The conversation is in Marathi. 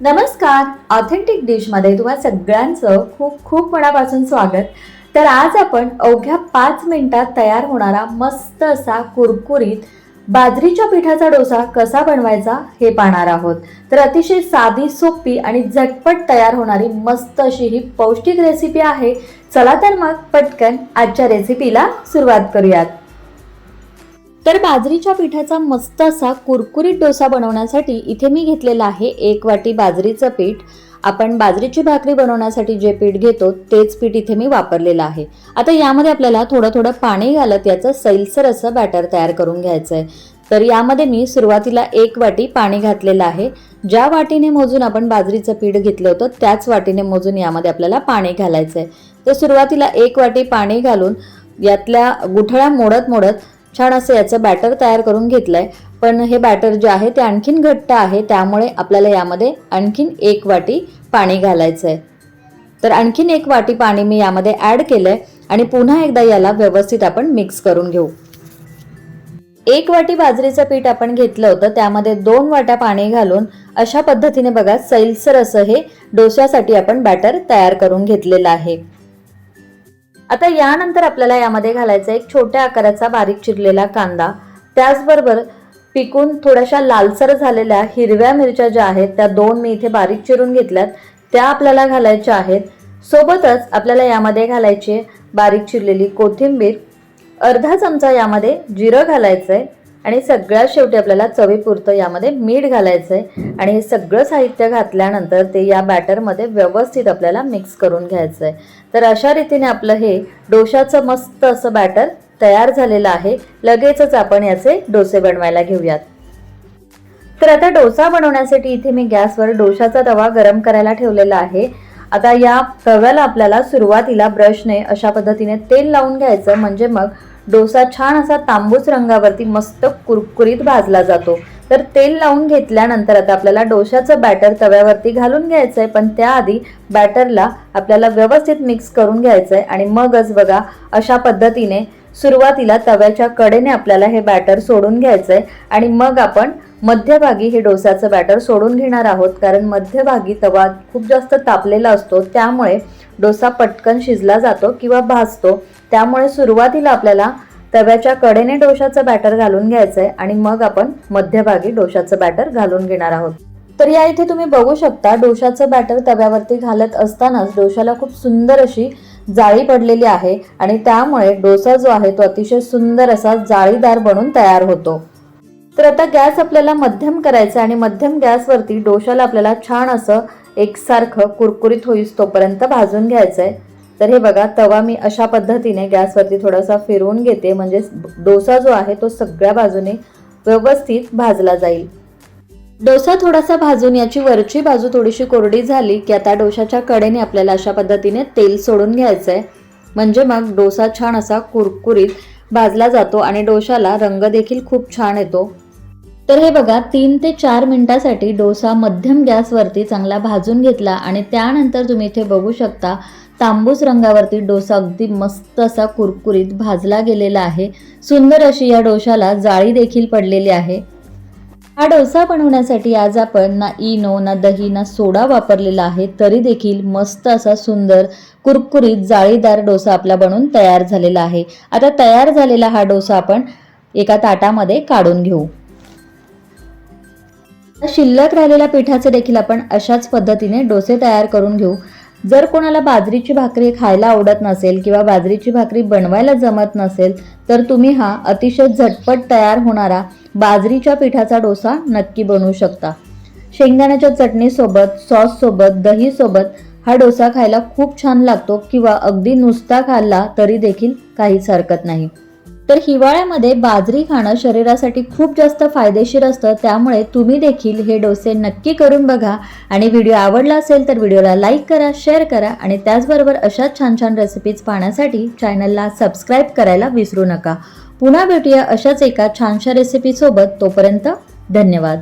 नमस्कार. ऑथेंटिक डिशमध्ये तुम्हा सगळ्यांचं खूप खूप मनापासून स्वागत. तर आज आपण अवघ्या पाच मिनिटात तयार होणारा मस्त असा कुरकुरीत बाजरीच्या पिठाचा डोसा कसा बनवायचा हे पाहणार आहोत. तर अतिशय साधी सोपी आणि झटपट तयार होणारी मस्त अशी ही पौष्टिक रेसिपी आहे. चला तर मग पटकन आजच्या रेसिपीला सुरुवात करूयात. तर बाजरीच्या पिठाचा मस्त असा कुरकुरीत डोसा बनवण्यासाठी इथे मी घेतलेला आहे एक वाटी बाजरीचं पीठ. आपण बाजरीची भाकरी बनवण्यासाठी जे पीठ घेतो तेच पीठ इथे मी वापरलेलं आहे. आता यामध्ये आपल्याला थोडं थोडं पाणी घालत याचं सैलसर असं बॅटर तयार करून घ्यायचं आहे तर यामध्ये मी सुरुवातीला एक वाटी पाणी घातलेलं आहे. ज्या वाटीने मोजून आपण बाजरीचं पीठ घेतलं होतं त्याच वाटीने मोजून यामध्ये आपल्याला पाणी घालायचं आहे तर सुरुवातीला एक वाटी पाणी घालून यातल्या गुठळ्या मोडत मोडत छान असं याचं बॅटर तयार करून घेतलंय. पण हे बॅटर जे आहे ते आणखीन घट्ट आहे. त्यामुळे आपल्याला यामध्ये आणखीन एक वाटी पाणी घालायचं आहे तर आणखीन एक वाटी पाणी मी यामध्ये ॲड केलंय आणि पुन्हा एकदा याला व्यवस्थित आपण मिक्स करून घेऊ. एक वाटी बाजरीचं पीठ आपण घेतलं होतं. त्यामध्ये दोन वाट्या पाणी घालून अशा पद्धतीने बघा सैलसर असं हे डोस्यासाठी आपण बॅटर तयार करून घेतलेलं आहे. आता यानंतर आपल्याला यामध्ये घालायचा एक छोट्या आकाराचा बारीक चिरलेला कांदा. त्याचबरोबर पिकून थोड्याशा लालसर झालेल्या हिरव्या मिरच्या ज्या आहेत त्या दोन मी इथे बारीक चिरून घेतल्यात. त्या आपल्याला घालायच्या आहेत. सोबतच आपल्याला यामध्ये घालायची बारीक चिरलेली कोथिंबीर. अर्धा चमचा यामध्ये जिरं घालायचं आहे आणि सगळ्यात शेवटी आपल्याला चवीपुरतं यामध्ये मीठ घालायचं आहे आणि हे सगळं साहित्य घातल्यानंतर ते या बॅटरमध्ये व्यवस्थित आपल्याला मिक्स करून घ्यायचं आहे तर अशा रीतीने आपलं हे डोशाचं मस्त असं बॅटर तयार झालेलं आहे. लगेचच आपण याचे डोसे बनवायला घेऊयात. तर आता डोसा बनवण्यासाठी इथे मी गॅसवर डोशाचा तवा गरम करायला ठेवलेला आहे. आता या तव्याला आपल्याला सुरुवातीला ब्रशने अशा पद्धतीने तेल लावून घ्यायचं. म्हणजे मग डोसा छान असा तांबूस रंगावरती मस्त कुरकुरीत भाजला जातो. तर तेल लावून घेतल्यानंतर आता आपल्याला डोशाचं बॅटर तव्यावरती घालून घ्यायचं आहे पण त्याआधी बॅटरला आपल्याला व्यवस्थित मिक्स करून घ्यायचं आहे आणि मगच बघा अशा पद्धतीने सुरुवातीला तव्याच्या कडेने आपल्याला हे बॅटर सोडून घ्यायचं आहे आणि मग आपण मध्यभागी हे डोसाचं बॅटर सोडून घेणार आहोत. कारण मध्यभागी तवा खूप जास्त तापलेला असतो त्यामुळे डोसा पटकन शिजला जातो किंवा भाजतो. त्यामुळे सुरुवातीला आपल्याला तव्याच्या कडेने डोशाचं बॅटर घालून घ्यायचं आहे आणि मग आपण मध्यभागी डोशाचं बॅटर घालून घेणार आहोत. तर या इथे तुम्ही बघू शकता डोशाचं बॅटर तव्यावरती घालत असतानाच डोशाला खूप सुंदर अशी जाळी पडलेली आहे आणि त्यामुळे डोसा जो आहे तो अतिशय सुंदर असा जाळीदार बनून तयार होतो. तर आता गॅस आपल्याला मध्यम करायचा आणि मध्यम गॅसवरती डोशाला आपल्याला छान असं एकसारखं कुरकुरीत होईस तोपर्यंत भाजून घ्यायचं आहे तर हे बघा तवा मी अशा पद्धतीने गॅसवरती थोडासा फिरवून घेते. म्हणजे डोसा जो आहे तो सगळ्या बाजूने व्यवस्थित भाजला जाईल. डोसा थोडासा भाजून याची वरची बाजू थोडीशी कोरडी झाली की आता डोशाच्या कडेने आपल्याला अशा पद्धतीने तेल सोडून घ्यायचं आहे म्हणजे मग डोसा छान असा कुरकुरीत भाजला जातो आणि डोशाला रंग देखील खूप छान येतो. तर हे बघा तीन ते चार मिनिटासाठी डोसा मध्यम गॅसवरती चांगला भाजून घेतला आणि त्यानंतर तुम्ही इथे बघू शकता तांबूस रंगावरती डोसा अगदी मस्त असा कुरकुरीत भाजला गेलेला आहे. सुंदर अशी या डोशाला जाळी देखील पडलेली आहे. हा डोसा बनवण्यासाठी आज आपण ना इनो ना दही ना सोडा वापरलेला आहे. तरी देखील मस्त असा सुंदर कुरकुरीत जाळीदार डोसा आपला बनून तयार झालेला आहे. आता तयार झालेला हा डोसा आपण एका ताटामध्ये काढून घेऊ. शिल्लक राहिलेल्या पिठाचे देखील आपण अशाच पद्धतीने डोसे तयार करून घेऊ. जर कोणाला बाजरीची भाकरी खायला आवडत नसेल किंवा बाजरीची भाकरी बनवायला जमत नसेल तर तुम्ही हा अतिशय झटपट तयार होणारा बाजरीच्या पिठाचा डोसा नक्की बनवू शकता. शेंगदाण्याच्या चटणीसोबत सॉससोबत दहीसोबत हा डोसा खायला खूप छान लागतो किंवा अगदी नुसता खाल्ला तरी देखील काहीच हरकत नाही. तर हिवाळ्यामध्ये बाजरी खाणं शरीरासाठी खूप जास्त फायदेशीर असतं. त्यामुळे तुम्ही देखील हे डोसे नक्की करून बघा. आणि व्हिडिओ आवडला असेल तर व्हिडिओला लाईक करा शेअर करा आणि त्याचबरोबर अशाच छान छान रेसिपीज पाहण्यासाठी चॅनलला सबस्क्राईब करायला विसरू नका. पुन्हा भेटूया अशाच एका छानशा रेसिपीसोबत तोपर्यंत धन्यवाद.